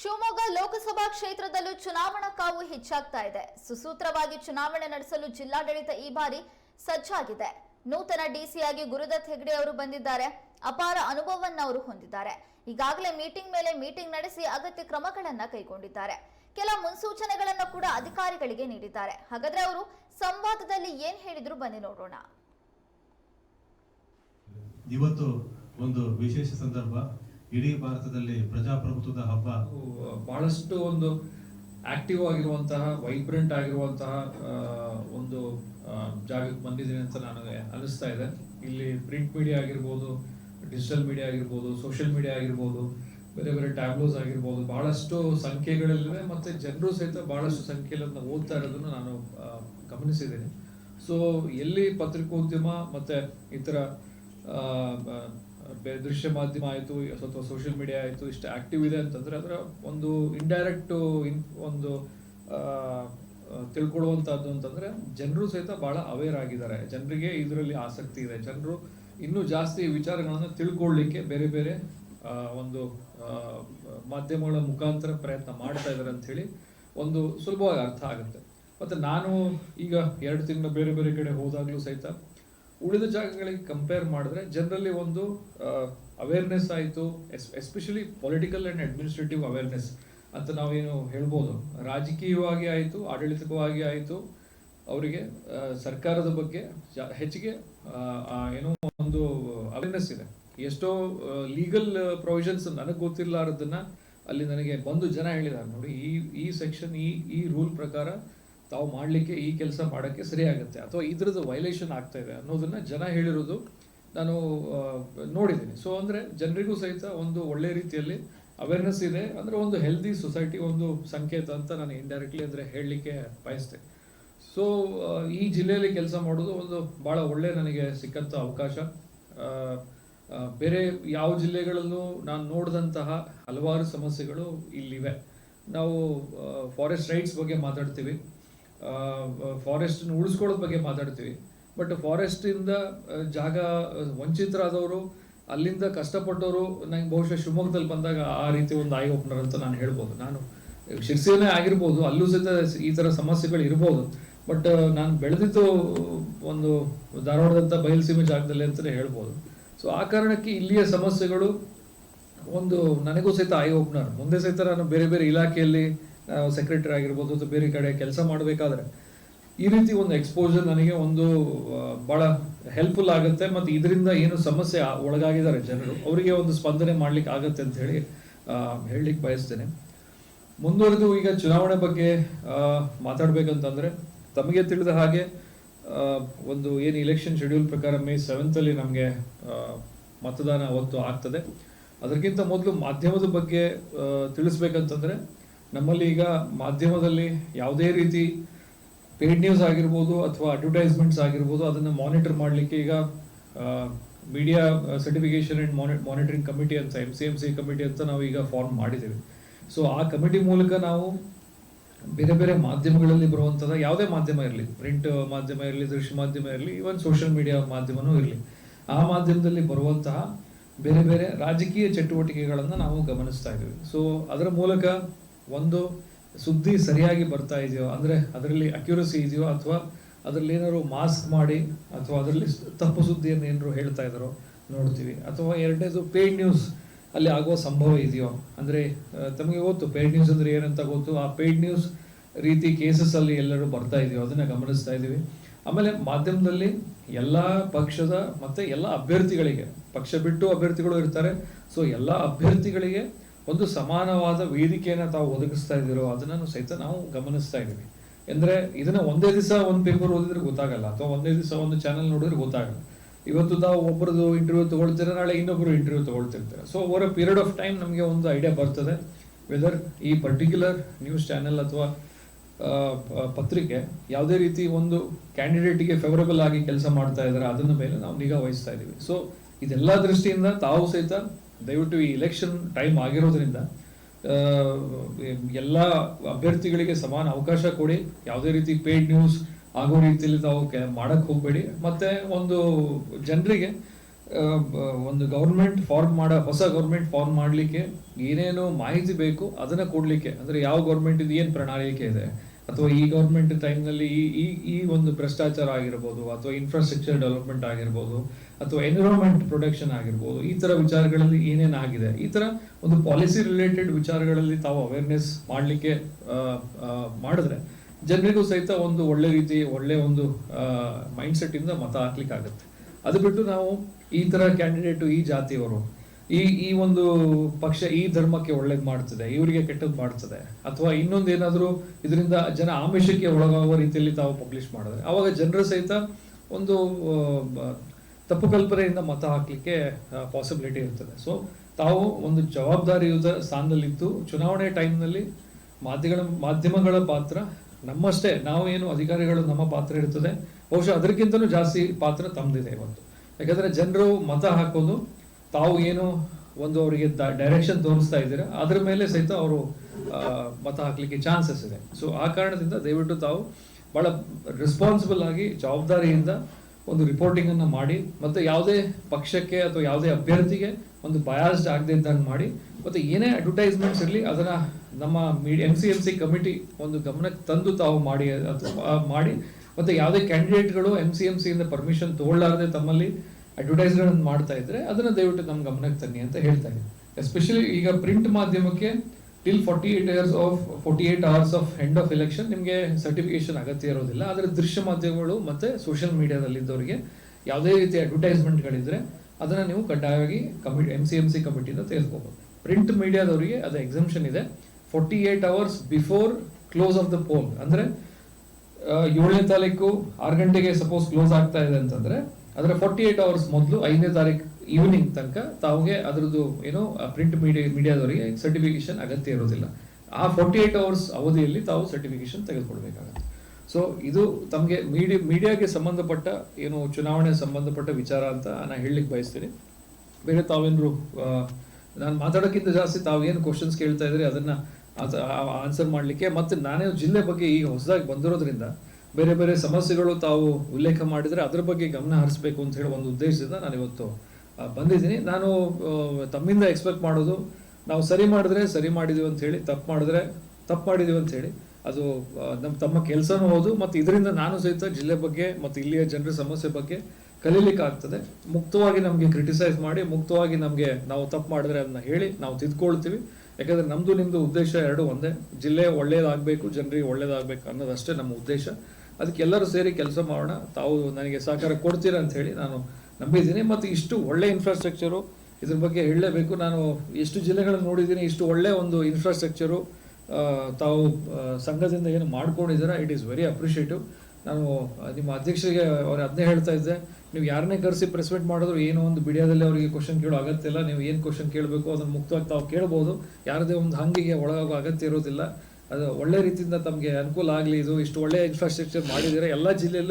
ಶಿವಮೊಗ್ಗ ಲೋಕಸಭಾ ಕ್ಷೇತ್ರದಲ್ಲೂ ಚುನಾವಣಾ ಕಾವು ಹೆಚ್ಚಾಗ್ತಾ ಇದೆ. ಸುಸೂತ್ರವಾಗಿ ಚುನಾವಣೆ ನಡೆಸಲು ಜಿಲ್ಲಾಡಳಿತ ಈ ಬಾರಿ ಸಜ್ಜಾಗಿದೆ. ನೂತನ ಡಿಸಿಯಾಗಿ ಗುರುದತ್ ಹೆಗ್ಡೆ ಅವರು ಬಂದಿದ್ದಾರೆ. ಅಪಾರ ಅನುಭವವನ್ನು ಅವರು ಹೊಂದಿದ್ದಾರೆ. ಈಗಾಗಲೇ ಮೀಟಿಂಗ್ ಮೇಲೆ ಮೀಟಿಂಗ್ ನಡೆಸಿ ಅಗತ್ಯ ಕ್ರಮಗಳನ್ನ ಕೈಗೊಂಡಿದ್ದಾರೆ. ಕೆಲ ಮುನ್ಸೂಚನೆಗಳನ್ನು ಕೂಡ ಅಧಿಕಾರಿಗಳಿಗೆ ನೀಡಿದ್ದಾರೆ. ಹಾಗಾದ್ರೆ ಅವರು ಸಂವಾದದಲ್ಲಿ ಏನ್ ಹೇಳಿದ್ರು ಬನ್ನಿ ನೋಡೋಣ. ಇವತ್ತು ಒಂದು ವಿಶೇಷ ಸಂದರ್ಭ. ಇಡೀ ಭಾರತದಲ್ಲಿ ಪ್ರಜಾಪ್ರಭುತ್ವದ ಹಬ್ಬ. ಬಹಳಷ್ಟು ಒಂದು ಆಕ್ಟಿವ್ ಆಗಿರುವಂತಹ ವೈಬ್ರೆಂಟ್ ಆಗಿರುವಂತಹ ಒಂದು ಜಾಗಕ್ಕೆ ಬಂದಿದ್ದೀನಿ ಅಂತ ನನಗೆ ಅನಿಸ್ತಾ ಇದೆ. ಇಲ್ಲಿ ಪ್ರಿಂಟ್ ಮೀಡಿಯಾ ಆಗಿರ್ಬೋದು ಡಿಜಿಟಲ್ ಮೀಡಿಯಾ ಆಗಿರ್ಬೋದು ಸೋಷಿಯಲ್ ಮೀಡಿಯಾ ಆಗಿರ್ಬೋದು, ಬೇರೆ ಬೇರೆ ಟ್ಯಾಬ್ಲೋಸ್ ಆಗಿರ್ಬೋದು, ಬಹಳಷ್ಟು ಸಂಖ್ಯೆಗಳಲ್ಲಿವೆ ಮತ್ತೆ ಜನರು ಸಹಿತ ಬಹಳಷ್ಟು ಸಂಖ್ಯೆಯಲ್ಲಿ ಓದ್ತಾ ಇರೋದನ್ನು ನಾನು ಗಮನಿಸಿದ್ದೀನಿ. ಸೊ ಎಲ್ಲಿ ಪತ್ರಿಕೋದ್ಯಮ ಮತ್ತೆ ಇತರ ದೃಶ್ಯ ಮಾಧ್ಯಮ ಆಯಿತು ಅಥವಾ ಸೋಷಿಯಲ್ ಮೀಡಿಯಾ ಆಯಿತು ಇಷ್ಟು ಆ್ಯಕ್ಟಿವ್ ಇದೆ ಅಂತಂದ್ರೆ ಅದರ ಒಂದು ಇಂಡೈರೆಕ್ಟ್ ಒಂದು ಆ, ತಿಳ್ಕೊಳ್ಳುವಂತದ್ದು ತಿಳ್ಕೊಳ್ಳುವಂಥದ್ದು ಅಂತಂದ್ರೆ ಜನರು ಸಹಿತ ಭಾಳ ಅವೇರ್ ಆಗಿದ್ದಾರೆ. ಜನರಿಗೆ ಇದರಲ್ಲಿ ಆಸಕ್ತಿ ಇದೆ. ಜನರು ಇನ್ನೂ ಜಾಸ್ತಿ ವಿಚಾರಗಳನ್ನು ತಿಳ್ಕೊಳ್ಳಿಕ್ಕೆ ಬೇರೆ ಬೇರೆ ಒಂದು ಮಾಧ್ಯಮಗಳ ಮುಖಾಂತರ ಪ್ರಯತ್ನ ಮಾಡ್ತಾ ಇದ್ದಾರೆ ಅಂತ ಹೇಳಿ ಒಂದು ಸುಲಭವಾಗಿ ಅರ್ಥ ಆಗುತ್ತೆ. ಮತ್ತೆ ನಾನು ಈಗ ಎರಡು ತಿಂಗಳು ಬೇರೆ ಬೇರೆ ಕಡೆ ಹೋದಾಗಲೂ ಸಹಿತ ಉಳಿದ ಜಾಗಗಳಿಗೆ ಕಂಪೇರ್ ಮಾಡಿದ್ರೆ ಜನರಲ್ಲಿ ಒಂದು ಅವೇರ್ನೆಸ್ ಆಯಿತು especially political and administrative awareness ಅಂತ ನಾವೇನು ಹೇಳ್ಬೋದು. ರಾಜಕೀಯವಾಗಿ ಆಯಿತು ಆಡಳಿತವಾಗಿ ಆಯಿತು, ಅವರಿಗೆ ಸರ್ಕಾರದ ಬಗ್ಗೆ ಹೆಚ್ಚಿಗೆ ಏನೋ ಒಂದು ಅವೇರ್ನೆಸ್ ಇದೆ. ಎಷ್ಟೋ ಲೀಗಲ್ ಪ್ರೊವಿಷನ್ಸ್ ನನಗೆ ಗೊತ್ತಿರಲಾರದನ್ನ ಅಲ್ಲಿ ನನಗೆ ಬಂದು ಜನ ಹೇಳಿದ್ದಾರೆ ನೋಡಿ, ಈ ಈ ಸೆಕ್ಷನ್ ಈ ಈ ರೂಲ್ ಪ್ರಕಾರ ತಾವು ಮಾಡಲಿಕ್ಕೆ ಈ ಕೆಲಸ ಮಾಡೋಕ್ಕೆ ಸರಿಯಾಗುತ್ತೆ ಅಥವಾ ಇದ್ರದ್ದು ವೈಲೇಷನ್ ಆಗ್ತಾ ಇದೆ ಅನ್ನೋದನ್ನ ಜನ ಹೇಳಿರೋದು ನಾನು ನೋಡಿದ್ದೀನಿ. ಸೊ ಅಂದರೆ ಜನರಿಗೂ ಸಹಿತ ಒಂದು ಒಳ್ಳೆ ರೀತಿಯಲ್ಲಿ ಅವೇರ್ನೆಸ್ ಇದೆ. ಅಂದರೆ ಒಂದು ಹೆಲ್ದಿ ಸೊಸೈಟಿ ಒಂದು ಸಂಕೇತ ಅಂತ ನಾನು ಇಂಡೈರೆಕ್ಟ್ಲಿ ಅಂದರೆ ಹೇಳಲಿಕ್ಕೆ ಬಯಸ್ತೆ ಸೊ ಈ ಜಿಲ್ಲೆಯಲ್ಲಿ ಕೆಲಸ ಮಾಡೋದು ಒಂದು ಭಾಳ ಒಳ್ಳೆ ನನಗೆ ಸಿಕ್ಕಂಥ ಅವಕಾಶ. ಬೇರೆ ಯಾವ ಜಿಲ್ಲೆಗಳಲ್ಲೂ ನಾನು ನೋಡಿದಂತಹ ಹಲವಾರು ಸಮಸ್ಯೆಗಳು ಇಲ್ಲಿವೆ. ನಾವು ಫಾರೆಸ್ಟ್ ರೈಟ್ಸ್ ಬಗ್ಗೆ ಮಾತಾಡ್ತೀವಿ. ಫಾರೆಸ್ಟ್ನ ಉಳಿಸ್ಕೊಳ್ಳೋದ್ ಬಗ್ಗೆ ಮಾತಾಡ್ತೀವಿ. ಬಟ್ ಫಾರೆಸ್ಟಿಂದ ಜಾಗ ವಂಚಿತರಾದವರು, ಅಲ್ಲಿಂದ ಕಷ್ಟಪಟ್ಟವರು, ನಂಗೆ ಬಹುಶಃ ಶಿವಮೊಗ್ಗದಲ್ಲಿ ಬಂದಾಗ ಆ ರೀತಿ ಒಂದು ಐ ಓಪನರ್ ಅಂತ ನಾನು ಹೇಳ್ಬೋದು. ನಾನು ಶಿರ್ಸಿನೇ ಆಗಿರ್ಬೋದು, ಅಲ್ಲೂ ಸಹಿತ ಈ ಥರ ಸಮಸ್ಯೆಗಳು ಇರ್ಬೋದು. ಬಟ್ ನಾನು ಬೆಳೆದಿದ್ದು ಒಂದು ಧಾರವಾಡದಂಥ ಬಯಲುಸೀಮೆ ಜಾಗದಲ್ಲಿ ಅಂತಲೇ ಹೇಳ್ಬೋದು. ಸೊ ಆ ಕಾರಣಕ್ಕೆ ಇಲ್ಲಿಯ ಸಮಸ್ಯೆಗಳು ಒಂದು ನನಗೂ ಸಹಿತ ಐ ಓಪನರ್ ಮುಂದೆ ಸಹಿತ ನಾನು ಬೇರೆ ಬೇರೆ ಇಲಾಖೆಯಲ್ಲಿ ಸೆಕ್ರೆಟರಿ ಆಗಿರ್ಬೋದು ಅಥವಾ ಬೇರೆ ಕಡೆ ಕೆಲಸ ಮಾಡಬೇಕಾದ್ರೆ, ಈ ರೀತಿ ಒಂದು ಎಕ್ಸ್ಪೋಜರ್ ನನಗೆ ಒಂದು ಭಾಳ ಹೆಲ್ಪ್ಫುಲ್ ಆಗುತ್ತೆ ಮತ್ತು ಇದರಿಂದ ಏನು ಸಮಸ್ಯೆ ಒಳಗಾಗಿದ್ದಾರೆ ಜನರು, ಅವರಿಗೆ ಒಂದು ಸ್ಪಂದನೆ ಮಾಡ್ಲಿಕ್ಕೆ ಆಗುತ್ತೆ ಅಂತ ಹೇಳಿ ಹೇಳಲಿಕ್ಕೆ ಬಯಸ್ತೇನೆ. ಮುಂದುವರೆದು ಈಗ ಚುನಾವಣೆ ಬಗ್ಗೆ ಮಾತಾಡಬೇಕಂತಂದರೆ, ತಮಗೆ ತಿಳಿದ ಹಾಗೆ ಒಂದು ಏನು ಇಲೆಕ್ಷನ್ ಶೆಡ್ಯೂಲ್ ಪ್ರಕಾರ ಮೇ ಸೆವೆಂತಲ್ಲಿ ನಮಗೆ ಮತದಾನ ಅವತ್ತು ಆಗ್ತದೆ. ಅದಕ್ಕಿಂತ ಮೊದಲು ಮಾಧ್ಯಮದ ಬಗ್ಗೆ ತಿಳಿಸ್ಬೇಕಂತಂದ್ರೆ ನಮ್ಮಲ್ಲಿ ಈಗ ಮಾಧ್ಯಮದಲ್ಲಿ ಯಾವುದೇ ರೀತಿ ಪೇಡ್ ನ್ಯೂಸ್ ಆಗಿರ್ಬೋದು ಅಥವಾ ಅಡ್ವರ್ಟೈಸ್ಮೆಂಟ್ಸ್ ಆಗಿರ್ಬೋದು ಅದನ್ನು ಮಾನಿಟರ್ ಮಾಡಲಿಕ್ಕೆ ಈಗ media certification and monitoring committee ಅಂತ M C M C committee ಅಂತ ನಾವು ಈಗ ಫಾರ್ಮ್ ಮಾಡಿದ್ದೇವೆ. ಸೊ ಆ ಕಮಿಟಿ ಮೂಲಕ ನಾವು ಬೇರೆ ಬೇರೆ ಮಾಧ್ಯಮಗಳಲ್ಲಿ ಬರುವಂಥದ್ದು, ಯಾವುದೇ ಮಾಧ್ಯಮ ಇರಲಿ ಪ್ರಿಂಟ್ ಮಾಧ್ಯಮ ಇರಲಿ, ದೃಶ್ಯ ಮಾಧ್ಯಮ ಇರಲಿ ಇವನ್ ಸೋಷಿಯಲ್ ಮೀಡಿಯಾ ಮಾಧ್ಯಮನೂ ಇರಲಿ, ಆ ಮಾಧ್ಯಮದಲ್ಲಿ ಬರುವಂತಹ ಬೇರೆ ಬೇರೆ ರಾಜಕೀಯ ಚಟುವಟಿಕೆಗಳನ್ನು ನಾವು ಗಮನಿಸ್ತಾ ಇದ್ದೀವಿ. ಸೊ ಅದರ ಮೂಲಕ ಒಂದು ಸುದ್ದಿ ಸರಿಯಾಗಿ ಬರ್ತಾ ಇದೆಯೋ, ಅಂದರೆ ಅದರಲ್ಲಿ ಅಕ್ಯುರಸಿ ಇದೆಯೋ, ಅಥವಾ ಅದರಲ್ಲಿ ಏನಾದರೂ ಮಾಸ್ಕ್ ಮಾಡಿ, ಅಥವಾ ಅದರಲ್ಲಿ ತಪ್ಪು ಸುದ್ದಿಯನ್ನು ಏನಾದ್ರು ಹೇಳ್ತಾ ಇದ್ದಾರೋ ನೋಡ್ತೀವಿ. ಅಥವಾ ಎರಡನೇದು ಪೇಯ್ಡ್ ನ್ಯೂಸ್ ಅಲ್ಲಿ ಆಗುವ ಸಂಭವ ಇದೆಯೋ, ಅಂದರೆ ತಮಗೆ ಗೊತ್ತು ಪೇಯ್ಡ್ ನ್ಯೂಸ್ ಅಂದರೆ ಏನಂತ ಗೊತ್ತು, ಆ ಪೇಯ್ಡ್ ನ್ಯೂಸ್ ರೀತಿ ಕೇಸಸ್ ಅಲ್ಲಿ ಎಲ್ಲರೂ ಬರ್ತಾ ಇದೆಯೋ, ಅದನ್ನು ಗಮನಿಸ್ತಾ ಇದ್ದೀವಿ ಆಮೇಲೆ ಮಾಧ್ಯಮದಲ್ಲಿ ಎಲ್ಲ ಪಕ್ಷದ ಮತ್ತೆ ಎಲ್ಲ ಅಭ್ಯರ್ಥಿಗಳಿಗೆ, ಪಕ್ಷ ಬಿಟ್ಟು ಅಭ್ಯರ್ಥಿಗಳು ಇರ್ತಾರೆ ಸೊ ಎಲ್ಲ ಅಭ್ಯರ್ಥಿಗಳಿಗೆ ಒಂದು ಸಮಾನವಾದ ವೇದಿಕೆಯನ್ನು ತಾವು ಒದಗಿಸ್ತಾ ಇದ್ದೀರೋ ಅದನ್ನು ಸಹಿತ ನಾವು ಗಮನಿಸ್ತಾ ಇದ್ದೀವಿ. ಅಂದರೆ ಇದನ್ನ ಒಂದೇ ದಿವಸ ಒಂದು ಪೇಪರ್ ಓದಿದ್ರೆ ಗೊತ್ತಾಗಲ್ಲ, ಅಥವಾ ಒಂದೇ ದಿವಸ ಒಂದು ಚಾನಲ್ ನೋಡಿದ್ರೆ ಗೊತ್ತಾಗಲ್ಲ. ಇವತ್ತು ತಾವು ಒಬ್ಬರದು ಇಂಟರ್ವ್ಯೂ ತೊಗೊಳ್ತೀರ, ನಾಳೆ ಇನ್ನೊಬ್ಬರು interview ತೊಗೊಳ್ತಿರ್ತಾರೆ. So over a period of time ನಮಗೆ ಒಂದು ಐಡಿಯಾ ಬರ್ತದೆ ವೆದರ್ ಈ ಪರ್ಟಿಕ್ಯುಲರ್ ನ್ಯೂಸ್ ಚಾನೆಲ್ ಅಥವಾ ಪತ್ರಿಕೆ ಯಾವುದೇ ರೀತಿ ಒಂದು ಕ್ಯಾಂಡಿಡೇಟಿಗೆ ಫೇವರಬಲ್ ಆಗಿ ಕೆಲಸ ಮಾಡ್ತಾ ಇದ್ದಾರೆ, ಅದನ್ನ ಮೇಲೆ ನಾವು ನಿಗಾ ವಹಿಸ್ತಾ ಇದ್ದೀವಿ. ಸೊ ಇದೆಲ್ಲ ದೃಷ್ಟಿಯಿಂದ ತಾವು ಸಹಿತ ದಯವಿಟ್ಟು ಈ ಇಲೆಕ್ಷನ್ ಟೈಮ್ ಆಗಿರೋದ್ರಿಂದ ಎಲ್ಲ ಅಭ್ಯರ್ಥಿಗಳಿಗೆ ಸಮಾನ ಅವಕಾಶ ಕೊಡಿ. ಯಾವುದೇ ರೀತಿ ಪೇಯ್ಡ್ ನ್ಯೂಸ್ ಆಗೋ ರೀತಿಯಲ್ಲಿ ತಾವು ಕೆ, ಮಾಡಕ್ ಹೋಗಬೇಡಿ. ಮತ್ತೆ ಒಂದು ಜನರಿಗೆ ಒಂದು ಗೌರ್ಮೆಂಟ್ ಫಾರ್ಮ್ ಮಾಡ, ಹೊಸ ಗೌರ್ಮೆಂಟ್ ಫಾರ್ಮ್ ಮಾಡಲಿಕ್ಕೆ ಏನೇನು ಮಾಹಿತಿ ಬೇಕು, ಅದನ್ನು ಕೊಡಲಿಕ್ಕೆ, ಅಂದರೆ ಯಾವ ಗೌರ್ಮೆಂಟ್ ಇದು ಏನು ಪ್ರಣಾಳಿಕೆ ಇದೆ? ಅಥವಾ ಈ ಗೌರ್ಮೆಂಟ್ ಟೈಮ್ನಲ್ಲಿ ಈ ಈ ಒಂದು ಭ್ರಷ್ಟಾಚಾರ ಆಗಿರ್ಬೋದು, ಅಥವಾ ಇನ್ಫ್ರಾಸ್ಟ್ರಕ್ಚರ್ ಡೆವಲಪ್ಮೆಂಟ್ ಆಗಿರ್ಬೋದು, ಅಥವಾ ಎನ್ವಿರಾನ್ಮೆಂಟ್ ಪ್ರೊಟೆಕ್ಷನ್ ಆಗಿರ್ಬೋದು, ಈ ತರ ವಿಚಾರಗಳಲ್ಲಿ ಏನೇನು ಆಗಿದೆ? ಈ ತರ ಒಂದು ಪಾಲಿಸಿ ರಿಲೇಟೆಡ್ ವಿಚಾರಗಳಲ್ಲಿ ತಾವು ಅವೇರ್ನೆಸ್ ಮಾಡಲಿಕ್ಕೆ ಮಾಡಿದ್ರೆ ಜನರಿಗೂ ಸಹಿತ ಒಂದು ಒಳ್ಳೆ ರೀತಿ, ಒಳ್ಳೆ ಒಂದು ಮೈಂಡ್ ಸೆಟ್ ಇಂದ ಮತ ಹಾಕ್ಲಿಕ್ಕೆ ಆಗುತ್ತೆ ಅದು ಬಿಟ್ಟು ನಾವು ಈ ತರ ಕ್ಯಾಂಡಿಡೇಟ್ ಈ ಜಾತಿಯವರು ಈ ಈ ಒಂದು ಪಕ್ಷ ಈ ಧರ್ಮಕ್ಕೆ ಒಳ್ಳೇದು ಮಾಡ್ತದೆ, ಇವರಿಗೆ ಕೆಟ್ಟದ್ದು ಮಾಡ್ತದೆ. ಅಥವಾ ಇನ್ನೊಂದು ಏನಾದರೂ ಇದರಿಂದ ಜನ ಆಮಿಷಕ್ಕೆ ಒಳಗಾಗುವ ರೀತಿಯಲ್ಲಿ ತಾವು ಪಬ್ಲಿಷ್ ಮಾಡಿದ್ರೆ. ಆವಾಗ ಜನರ ಸಹಿತ ಒಂದು ತಪ್ಪು ಕಲ್ಪನೆಯಿಂದ ಮತ ಹಾಕಲಿಕ್ಕೆ ಪಾಸಿಬಿಲಿಟಿ ಇರ್ತದೆ. ಸೊ ತಾವು ಒಂದು ಜವಾಬ್ದಾರಿಯುತ ಸ್ಥಾನದಲ್ಲಿದ್ದು, ಚುನಾವಣೆ ಟೈಮ್ನಲ್ಲಿ ಮಾಧ್ಯಮಗಳ ಮಾಧ್ಯಮಗಳ ಪಾತ್ರ ನಮ್ಮಷ್ಟೇ. ನಾವು ಏನು ಅಧಿಕಾರಿಗಳು ನಮ್ಮ ಪಾತ್ರ ಇರ್ತದೆ. ಬಹುಶಃ ಅದಕ್ಕಿಂತಲೂ ಜಾಸ್ತಿ ಪಾತ್ರ ತಮ್ಮದಿದೆ ಇವತ್ತು. ಯಾಕಂದ್ರೆ ಜನರು ಮತ ಹಾಕೋದು ತಾವು ಏನು ಒಂದು ಅವರಿಗೆ ಡೈರೆಕ್ಷನ್ ತೋರಿಸ್ತಾ ಇದ್ದೀರ, ಅದ್ರ ಮೇಲೆ ಸಹಿತ ಅವರು ಮತ ಹಾಕ್ಲಿಕ್ಕೆ ಚಾನ್ಸಸ್ ಇದೆ. ಸೊ ಆ ಕಾರಣದಿಂದ ದಯವಿಟ್ಟು ತಾವು ಬಹಳ ರೆಸ್ಪಾನ್ಸಿಬಲ್ ಆಗಿ ಜವಾಬ್ದಾರಿಯಿಂದ ಒಂದು ರಿಪೋರ್ಟಿಂಗ್ ಅನ್ನ ಮಾಡಿ, ಮತ್ತೆ ಯಾವುದೇ ಪಕ್ಷಕ್ಕೆ ಅಥವಾ ಯಾವುದೇ ಅಭ್ಯರ್ಥಿಗೆ ಒಂದು ಬಯಾಸ್ಡ್ ಆಗದೆ ಇದ್ದಂಗೆ ಮಾಡಿ, ಮತ್ತೆ ಏನೇ ಅಡ್ವರ್ಟೈಸ್ಮೆಂಟ್ಸ್ ಇರಲಿ, ಅದನ್ನ ನಮ್ಮ ಮೀಡಿ M C M C committee ಒಂದು ಗಮನಕ್ಕೆ ತಂದು ತಾವು ಮಾಡಿ ಅಥವಾ ಮಾಡಿ, ಮತ್ತೆ ಯಾವುದೇ ಕ್ಯಾಂಡಿಡೇಟ್ಗಳು ಎಂ ಸಿ ಎಂ ಸಿಯಿಂದ ಪರ್ಮಿಷನ್ ತಗೊಳ್ಳಾರದೆ ತಮ್ಮಲ್ಲಿ ಅಡ್ವರ್ಟೈಸ್ಗಳನ್ನು ಮಾಡ್ತಾ ಇದ್ರೆ ಅದನ್ನ ದಯವಿಟ್ಟು ನಮ್ಮ ಗಮನಕ್ಕೆ ತನ್ನಿ ಅಂತ ಹೇಳ್ತಾ ಇದ್ದೀನಿ. ಎಸ್ಪೆಷಲಿ ಈಗ ಪ್ರಿಂಟ್ ಮಾಧ್ಯಮಕ್ಕೆ till forty eight years of forty eight hours of end of election ನಿಮಗೆ ಸರ್ಟಿಫಿಕೇಶನ್ ಅಗತ್ಯ ಇರೋದಿಲ್ಲ. ಆದರೆ ದೃಶ್ಯ ಮಾಧ್ಯಮಗಳು ಮತ್ತು ಸೋಷಿಯಲ್ ಮೀಡಿಯಾದಲ್ಲಿದ್ದವರಿಗೆ ಯಾವುದೇ ರೀತಿಯ ಅಡ್ವರ್ಟೈಸ್ಮೆಂಟ್ಗಳಿದ್ರೆ ಅದನ್ನು ನೀವು ಕಡ್ಡಾಯವಾಗಿ committee M C M C ಕಮಿಟಿಯಿಂದ ತೆಗೆದುಕೋಬೋದು. ಪ್ರಿಂಟ್ ಮೀಡಿಯಾದವರಿಗೆ ಅದು ಎಕ್ಸಮ್ಷನ್ ಇದೆ. Forty eight hours before close of the poll ಅಂದರೆ ಏಳನೇ ತಾರೀಕು ಆರು ಗಂಟೆಗೆ ಸಪೋಸ್ ಕ್ಲೋಸ್ ಆಗ್ತಾ ಇದೆ ಅಂತಂದ್ರೆ ಅದರ ಫೋರ್ಟಿ ಏಟ್ ಅವರ್ಸ್ ಮೊದಲು ಐದನೇ ತಾರೀಕು ಈವ್ನಿಂಗ್ ತನಕ ತಾವಿಗೆ ಅದರದ್ದು ಏನೋ ಪ್ರಿಂಟ್ ಮೀಡಿಯಾ ಮೀಡಿಯಾದವರಿಗೆ ಸರ್ಟಿಫಿಕೇಶನ್ ಅಗತ್ಯ ಇರೋದಿಲ್ಲ ಆ ಫೋರ್ಟಿ ಏಟ್ ಅವರ್ಸ್ ಅವಧಿಯಲ್ಲಿ ತಾವು ಸರ್ಟಿಫಿಕೇಶನ್ ತೆಗೆದುಕೊಳ್ಬೇಕಾಗತ್ತೆ. ಸೊ ಇದು ತಮಗೆ ಮೀಡಿಯಾ ಮೀಡಿಯಾಗೆ ಸಂಬಂಧಪಟ್ಟ, ಏನು ಚುನಾವಣೆ ಸಂಬಂಧಪಟ್ಟ ವಿಚಾರ ಅಂತ ನಾನು ಹೇಳಲಿಕ್ಕೆ ಬಯಸ್ತೀನಿ. ಬೇರೆ ತಾವೇನಾದ್ರು ನಾನು ಮಾತಾಡೋಕ್ಕಿಂತ ಜಾಸ್ತಿ ತಾವು ಏನು ಕ್ವಶನ್ಸ್ ಕೇಳ್ತಾ ಇದ್ರೆ ಅದನ್ನ ಆನ್ಸರ್ ಮಾಡಲಿಕ್ಕೆ, ಮತ್ತೆ ನಾನೇ ಜಿಲ್ಲೆ ಬಗ್ಗೆ ಈಗ ಹೊಸದಾಗಿ ಬಂದಿರೋದ್ರಿಂದ ಬೇರೆ ಬೇರೆ ಸಮಸ್ಯೆಗಳು ತಾವು ಉಲ್ಲೇಖ ಮಾಡಿದರೆ ಅದರ ಬಗ್ಗೆ ಗಮನ ಹರಿಸಬೇಕು ಅಂತ ಹೇಳಿ ಒಂದು ಉದ್ದೇಶದಿಂದ ನಾನು ಇವತ್ತು ಬಂದಿದ್ದೀನಿ. ನಾನು ತಮ್ಮಿಂದ ಎಕ್ಸ್ಪೆಕ್ಟ್ ಮಾಡೋದು, ನಾವು ಸರಿ ಮಾಡಿದ್ರೆ ಸರಿ ಮಾಡಿದೀವಿ ಅಂತ ಹೇಳಿ, ತಪ್ಪು ಮಾಡಿದ್ರೆ ತಪ್ಪು ಮಾಡಿದೀವಿ ಅಂತ ಹೇಳಿ, ಅದು ನಮ್ಮ ತಮ್ಮ ಕೆಲಸನೂ ಹೌದು, ಮತ್ತು ಇದರಿಂದ ನಾನು ಸಹಿತ ಜಿಲ್ಲೆ ಬಗ್ಗೆ ಮತ್ತು ಇಲ್ಲಿಯ ಜನರ ಸಮಸ್ಯೆ ಬಗ್ಗೆ ಕಲೀಲಿಕ್ಕೆ ಆಗ್ತದೆ ಮುಕ್ತವಾಗಿ ನಮಗೆ ಕ್ರಿಟಿಸೈಸ್ ಮಾಡಿ, ಮುಕ್ತವಾಗಿ ನಮಗೆ ನಾವು ತಪ್ಪು ಮಾಡಿದ್ರೆ ಅದನ್ನ ಹೇಳಿ, ನಾವು ತಿದ್ಕೊಳ್ತೀವಿ. ಯಾಕಂದ್ರೆ ನಮ್ದು ನಿಮ್ದು ಉದ್ದೇಶ ಎರಡು ಒಂದೇ, ಜಿಲ್ಲೆ ಒಳ್ಳೇದಾಗಬೇಕು, ಜನರಿಗೆ ಒಳ್ಳೇದಾಗಬೇಕು ಅನ್ನೋದಷ್ಟೇ ನಮ್ಮ ಉದ್ದೇಶ. ಅದಕ್ಕೆ ಎಲ್ಲರೂ ಸೇರಿ ಕೆಲಸ ಮಾಡೋಣ. ತಾವು ನನಗೆ ಸಹಕಾರ ಕೊಡ್ತೀರಾ ಅಂತ ಹೇಳಿ ನಾನು ನಂಬಿದ್ದೀನಿ. ಮತ್ತು ಇಷ್ಟು ಒಳ್ಳೆ ಇನ್ಫ್ರಾಸ್ಟ್ರಕ್ಚರು ಇದ್ರ ಬಗ್ಗೆ ಹೇಳಲೇಬೇಕು. ನಾನು ಎಷ್ಟು ಜಿಲ್ಲೆಗಳನ್ನು ನೋಡಿದ್ದೀನಿ, ಇಷ್ಟು ಒಳ್ಳೆ ಒಂದು ಇನ್ಫ್ರಾಸ್ಟ್ರಕ್ಚರು ತಾವು ಸಂಘದಿಂದ ಏನು ಮಾಡ್ಕೊಂಡಿದ್ದೀರಾ ಇಟ್ ಈಸ್ ವೆರಿ ಅಪ್ರಿಷಿಯೇಟಿವ್ ನಾನು ನಿಮ್ಮ ಅಧ್ಯಕ್ಷರಿಗೆ ಅವ್ರು ಅದನ್ನೇ ಹೇಳ್ತಾ ಇದ್ದೆ. ನೀವು ಯಾರನ್ನೇ ಕರೆಸಿ ಪ್ರೆಸ್ಮೆಂಟ್ ಮಾಡಿದ್ರು, ಏನೋ ಒಂದು ಬಿಡಿಯಾದಲ್ಲಿ ಅವರಿಗೆ ಕ್ವಶನ್ ಕೇಳೋ ಅಗತ್ಯ ಇಲ್ಲ. ನೀವು ಏನು ಕ್ವಶನ್ ಕೇಳಬೇಕು, ಅದನ್ನು ಮುಕ್ತವಾಗಿ ತಾವು ಕೇಳ್ಬೋದು. ಯಾರದೇ ಒಂದು ಹಂಗಿಗೆ ಒಳಗಾಗೋ ಅಗತ್ಯ ಇರೋದಿಲ್ಲ. ಅದು ಒಳ್ಳೆ ರೀತಿಯಿಂದ ತಮಗೆ ಅನುಕೂಲ ಆಗಲಿ ಇದು ಇಷ್ಟು ಒಳ್ಳೆ ಇನ್ಫ್ರಾಸ್ಟ್ರಕ್ಚರ್ ಮಾಡಿದರೆ ಎಲ್ಲ ಜಿಲ್ಲೆಯಲ್ಲೂ